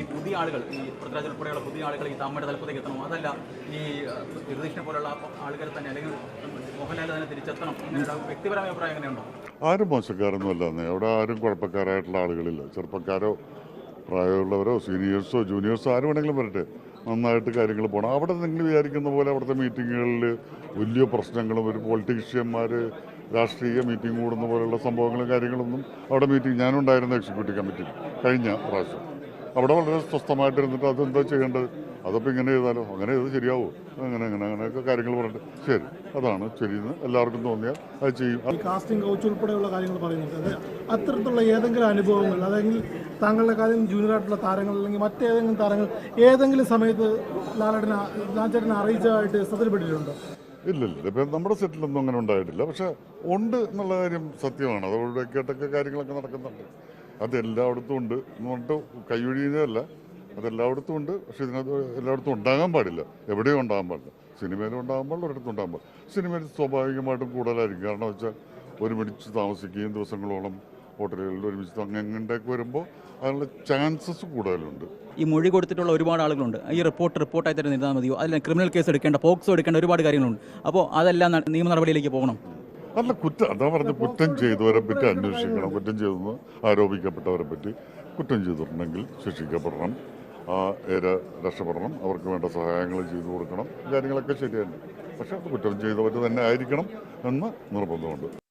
ഈ പുതിയ ആളുകൾ ഈ പൃഥ്വിരാജ് ഉൾപ്പെടെയുള്ള പുതിയ ആളുകൾ ഈ താമര തലപ്പത്തേക്ക് എത്തണം? അതല്ല ഈ ജഗദീഷിനെ പോലുള്ള ആളുകൾ തന്നെ അല്ലെങ്കിൽ മോഹൻലാൽ തന്നെ തിരിച്ചെത്തണം എന്നുള്ള വ്യക്തിപരമായ അഭിപ്രായം എങ്ങനെയുണ്ടോ? ആരും മോശക്കാരൊന്നുമല്ല അവിടെ ആരും കുഴപ്പക്കാരായിട്ടുള്ള ആളുകളില്ല. ചെറുപ്പക്കാരോ പ്രായമുള്ളവരോ സീനിയേഴ്സോ ജൂനിയേഴ്സോ ആരും വേണമെങ്കിലും വരട്ടെ. നന്നായിട്ട് കാര്യങ്ങൾ പോകണം അവിടെ നിങ്ങൾ വിചാരിക്കുന്ന പോലെ അവിടുത്തെ മീറ്റിങ്ങുകളിൽ വലിയ പ്രശ്നങ്ങളും ഒരു പൊളിറ്റീഷ്യന്മാർ രാഷ്ട്രീയ മീറ്റിംഗ് കൂടുന്ന പോലെയുള്ള സംഭവങ്ങളും കാര്യങ്ങളൊന്നും അവിടെ മീറ്റിംഗ് ഞാനുണ്ടായിരുന്ന എക്സിക്യൂട്ടീവ് കമ്മിറ്റി കഴിഞ്ഞ പ്രാവശ്യം. അവിടെ വളരെ സ്വസ്ഥമായിട്ടിരുന്നിട്ട് അതെന്താ ചെയ്യേണ്ടത്? അതപ്പോൾ ഇങ്ങനെ ചെയ്താലോ? അങ്ങനെ ചെയ്ത് ശരിയാവോ? അങ്ങനെ അങ്ങനെ അങ്ങനെയൊക്കെ കാര്യങ്ങൾ പറഞ്ഞിട്ട്. ശരി അതാണ് ശരിയെന്ന് എല്ലാവർക്കും തോന്നിയാൽ അത് ചെയ്യും. കാസ്റ്റിംഗ് കൗച്ച് ഉൾപ്പെടെയുള്ള കാര്യങ്ങൾ പറയുന്നുണ്ട്. അത് അത്തരത്തിലുള്ള ഏതെങ്കിലും അനുഭവങ്ങൾ അല്ലെങ്കിൽ താങ്കളുടെ കാര്യം ജൂനിയർ ആയിട്ടുള്ള താരങ്ങൾ അല്ലെങ്കിൽ മറ്റേതെങ്കിലും താരങ്ങൾ ഏതെങ്കിലും സമയത്ത് ലാലേട്ടനെ ലാൽച്ചേട്ടനെ അറിയിച്ചതായിട്ട് ശ്രദ്ധയിൽപ്പെട്ടിട്ടുണ്ടോ? ഇല്ലില്ല ഇപ്പം നമ്മുടെ സെറ്റിലൊന്നും അങ്ങനെ ഉണ്ടായിട്ടില്ല. പക്ഷേ ഉണ്ട് എന്നുള്ള കാര്യം സത്യമാണ്. അതോടെ കേട്ടൊക്കെ കാര്യങ്ങളൊക്കെ നടക്കുന്നുണ്ട്. അത് എല്ലായിടത്തും ഉണ്ട് എന്ന് പറഞ്ഞിട്ട് കൈയൊഴിയുന്നതല്ല. അതെല്ലായിടത്തും ഉണ്ട്. പക്ഷെ ഇതിനകത്ത് എല്ലായിടത്തും ഉണ്ടാകാൻ പാടില്ല. എവിടെയും ഉണ്ടാകാൻ പാടില്ല. സിനിമയിലും ഉണ്ടാകാൻ പാടില്ല ഒരിടത്തും ഉണ്ടാകാൻ പാടില്ല. സിനിമയിൽ സ്വാഭാവികമായിട്ടും കൂടുതലായിരിക്കും. കാരണം വെച്ചാൽ ഒരുമിച്ച് താമസിക്കുകയും ദിവസങ്ങളോളം ഹോട്ടലുകളിൽ ഒരുമിച്ച് അങ്ങനെയൊക്കെ വരുമ്പോൾ അതിനുള്ള ചാൻസസ് കൂടുതലുണ്ട്. ഈ മൊഴി കൊടുത്തിട്ടുള്ള ഒരുപാട് ആളുകളുണ്ട്. ഈ റിപ്പോർട്ട് റിപ്പോർട്ടായി തന്നെ നിന്നാൽ മതിയോ? അതിൽ ക്രിമിനൽ കേസ് എടുക്കേണ്ട പോക്സോ എടുക്കേണ്ട ഒരുപാട് കാര്യങ്ങളുണ്ട്. അപ്പോൾ അതെല്ലാം നിയമ നടപടിയിലേക്ക് പോകണം. അല്ല കുറ്റം അതാ പറഞ്ഞ കുറ്റം ചെയ്തവരെ പറ്റി അന്വേഷിക്കണം. കുറ്റം ചെയ്തെന്ന് ആരോപിക്കപ്പെട്ടവരെ പറ്റി കുറ്റം ചെയ്തിട്ടുണ്ടെങ്കിൽ ശിക്ഷിക്കപ്പെടണം. ആ ഏര രക്ഷപ്പെടണം. അവർക്ക് വേണ്ട സഹായങ്ങൾ ചെയ്തു കൊടുക്കണം. കാര്യങ്ങളൊക്കെ ശരിയാണ് പക്ഷെ കുറ്റം ചെയ്തവർ തന്നെ ആയിരിക്കണം എന്ന് നിർബന്ധമുണ്ട്.